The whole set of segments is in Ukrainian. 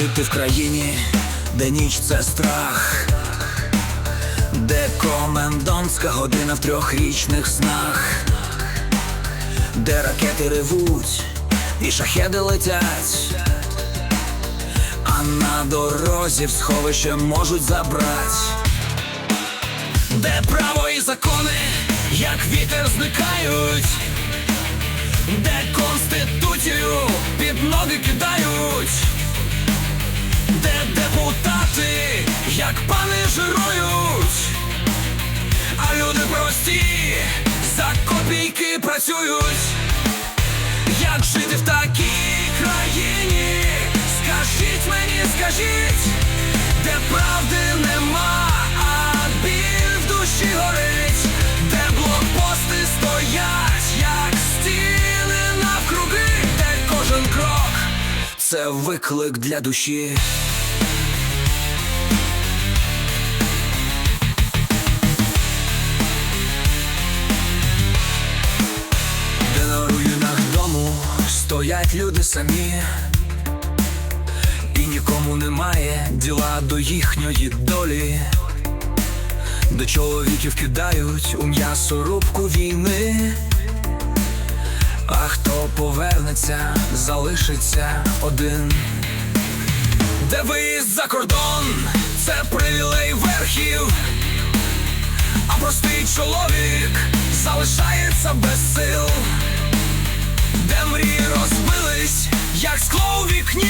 жити в країні, де ніч це страх, де комендантська година в трьохрічних снах, де ракети ревуть і шахеди летять, а на дорозі в сховище можуть забрати, де право і закони, як вітер зникають де конституцію під ноги кидають, працюють. Як жити в такій країні? Скажіть мені, скажіть, де правди нема, а біль в душі горить, де блокпости стоять, як стіни навкруги, де кожен крок це виклик для душі. Стоять люди самі, і нікому немає діла до їхньої долі, де чоловіків кидають у м'ясорубку війни, а хто повернеться, залишиться один. Де виїзд за кордон, це привілей верхів. А простий чоловік залишається без скло.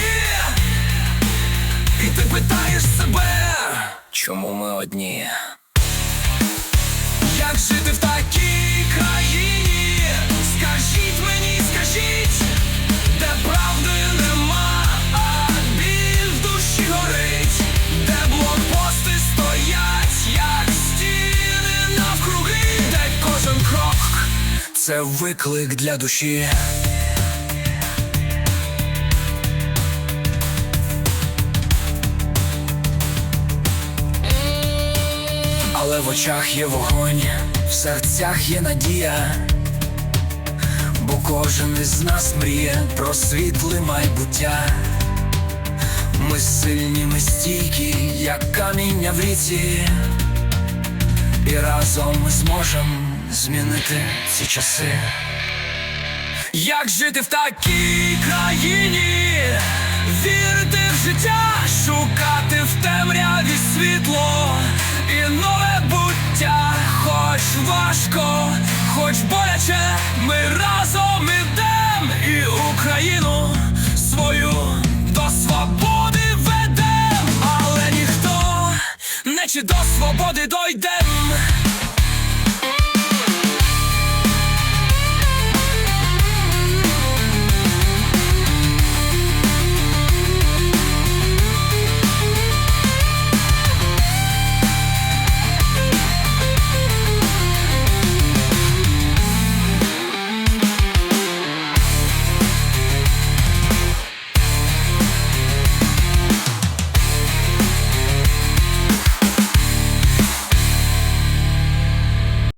І ти питаєш себе, чому ми одні? Як жити в такій країні? Скажіть мені, скажіть, де правди нема, а біль в душі горить, де блокпости стоять, як стіни навкруги, де кожен крок це виклик для душі. Але в очах є вогонь, в серцях є надія, бо кожен із нас мріє про світле майбуття. Ми сильні, ми стійкі, як каміння в ріці, і разом ми зможемо змінити ці часи. Як жити в такій країні, вірити в життя, шукати в темряві світло і нове буття, хоч важко, хоч боляче, ми разом ідем і Україну свою до свободи ведем, але ніхто не чи до свободи дойдем.